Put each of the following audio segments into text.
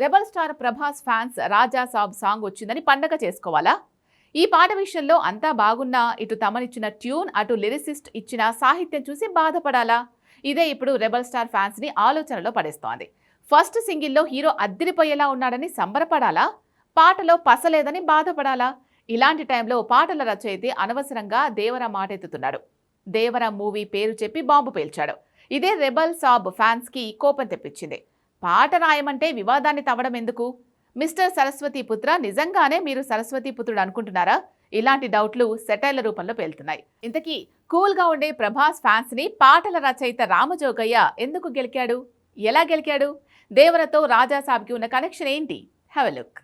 Rebel star Prabhas fans Raja Saab song వచ్చిందని పండగ చేసుకోవాలా? ఈ పాట విషయంలో అంతా బాగున్నా ఇటు తమనిచ్చిన ట్యూన్ అటు లిరిసిస్ట్ ఇచ్చిన సాహిత్యం చూసి బాధపడాలా? ఇదే ఇప్పుడు రెబల్ స్టార్ ఫ్యాన్స్ని ఆలోచనలో పడేస్తోంది. ఫస్ట్ సింగిల్లో హీరో అద్దిరిపోయేలా ఉన్నాడని సంబరపడాలా? పాటలో పసలేదని బాధపడాలా? ఇలాంటి టైంలో పాటల రచయితే అనవసరంగా దేవర మాటెత్తుతున్నాడు. దేవర మూవీ పేరు చెప్పి బాంబు పేల్చాడు. ఇదే రెబల్ సాబ్ ఫ్యాన్స్కి కోపం తెప్పించింది. పాట రాయమంటే వివాదాన్ని తవ్వడం ఎందుకు? మిస్టర్ సరస్వతి పుత్ర నిజంగానే మీరు సరస్వతి పుత్రుడు అనుకుంటున్నారా? ఇలాంటి డౌట్లు సెటైల రూపంలో పేలుతున్నాయి. ఇంతకీ కూల్గా ఉండే ప్రభాస్ ఫ్యాన్స్ని పాటల రచయిత రామజోగయ్య ఎందుకు గెలికాడు? ఎలా గెలికాడు? దేవరతో రాజాసాబ్కి ఉన్న కనెక్షన్ ఏంటి? Have look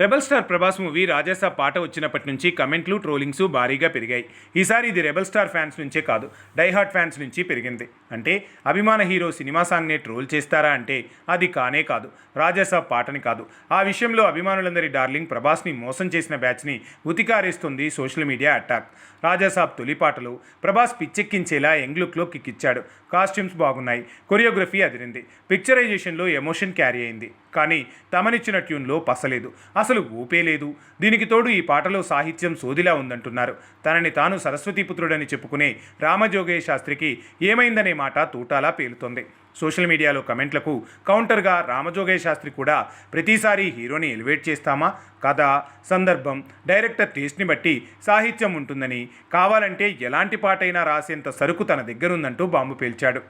rebel star Prabhas movie Rajasaab పాట వచ్చినప్పటి నుంచి కమెంట్లు ట్రోలింగ్స్ భారీగా పెరిగాయి. ఈసారి ఇది రెబల్ స్టార్ ఫ్యాన్స్ నుంచే కాదు డైహార్ట్ ఫ్యాన్స్ నుంచి పెరిగింది. అంటే అభిమాన హీరో సినిమా సాంగ్నే ట్రోల్ చేస్తారా అంటే అది కానే కాదు రాజాసాబ్ పాటని కాదు. ఆ విషయంలో అభిమానులందరి డార్లింగ్ ప్రభాస్ని మోసం చేసిన బ్యాచ్ని ఉతికారేస్తుంది సోషల్ మీడియా అటాక్ రాజాసాబ్ తొలి పాటలు ప్రభాస్ పిచ్చెక్కించేలా యంగ్ లుక్లో కిక్కిచ్చాడు. కాస్ట్యూమ్స్ బాగున్నాయి కొరియోగ్రఫీ అదిరింది. పిక్చరైజేషన్లో ఎమోషన్ క్యారీ అయింది. కానీ తమనిచ్చిన ట్యూన్లో పసలేదు. అసలు ఊపే లేదు. దీనికి తోడు ఈ పాటలో సాహిత్యం సోదిలా ఉందంటున్నారు. తనని తాను సరస్వతీపుత్రుడని చెప్పుకునే రామజోగయ్య శాస్త్రికి ఏమైందనే మాట తూటాలా పేలుతోంది. సోషల్ మీడియాలో కమెంట్లకు కౌంటర్గా రామజోగయ్య శాస్త్రి కూడా ప్రతిసారి హీరోని ఎలివేట్ చేస్తామా? కథ సందర్భం డైరెక్టర్ టేస్ట్ని బట్టి సాహిత్యం ఉంటుందని కావాలంటే ఎలాంటి పాటైనా రాసేంత సరుకు తన దగ్గరుందంటూ బాంబు పేల్చాడు.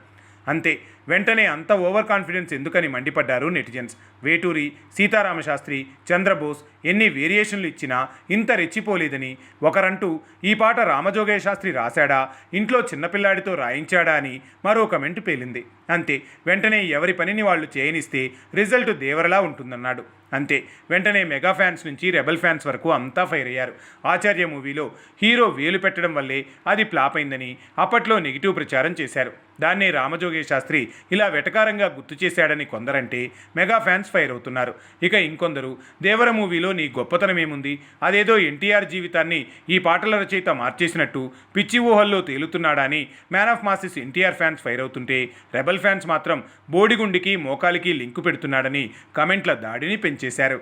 అంతే వెంటనే అంత ఓవర్ కాన్ఫిడెన్స్ ఎందుకని మండిపడ్డారు నెటిజన్స్? వేటూరి సీతారామశాస్త్రి చంద్రబోస్ ఎన్ని వేరియేషన్లు ఇచ్చినా ఇంత రెచ్చిపోలేదని ఒకరంటూ ఈ పాట రామజోగయ్య శాస్త్రి రాశాడా? ఇంట్లో చిన్నపిల్లాడితో రాయించాడా అని మరో కమెంట్ పేలింది. అంతే వెంటనే ఎవరి పనిని వాళ్ళు చేయనిస్తే రిజల్ట్ దేవరలా ఉంటుందన్నాడు. అంతే వెంటనే మెగా ఫ్యాన్స్ నుంచి రెబల్ ఫ్యాన్స్ వరకు అంతా ఫైర్ అయ్యారు. ఆచార్య మూవీలో హీరో వేలు పెట్టడం వల్లే అది ఫ్లాప్ అయిందని అప్పట్లో నెగిటివ్ ప్రచారం చేశారు. దాన్నే రామజోగయ్య శాస్త్రి ఇలా వెటకారంగా గుర్తు చేశాడని కొందరంటే మెగా ఫ్యాన్స్ ఫైర్ అవుతున్నారు. ఇక ఇంకొందరు దేవర మూవీలో నీ గొప్పతనం ఏముంది? అదేదో ఎన్టీఆర్ జీవితాన్ని ఈ పాటల రచయిత మార్చేసినట్టు పిచ్చి ఊహల్లో తేలుతున్నాడా అని man of masses NTR fans fire అవుతుంటే రెబల్ ఫ్యాన్స్ మాత్రం బోడిగుండికి మోకాలికి లింకు పెడుతున్నాడని కమెంట్ల దాడిని పెంచేశారు.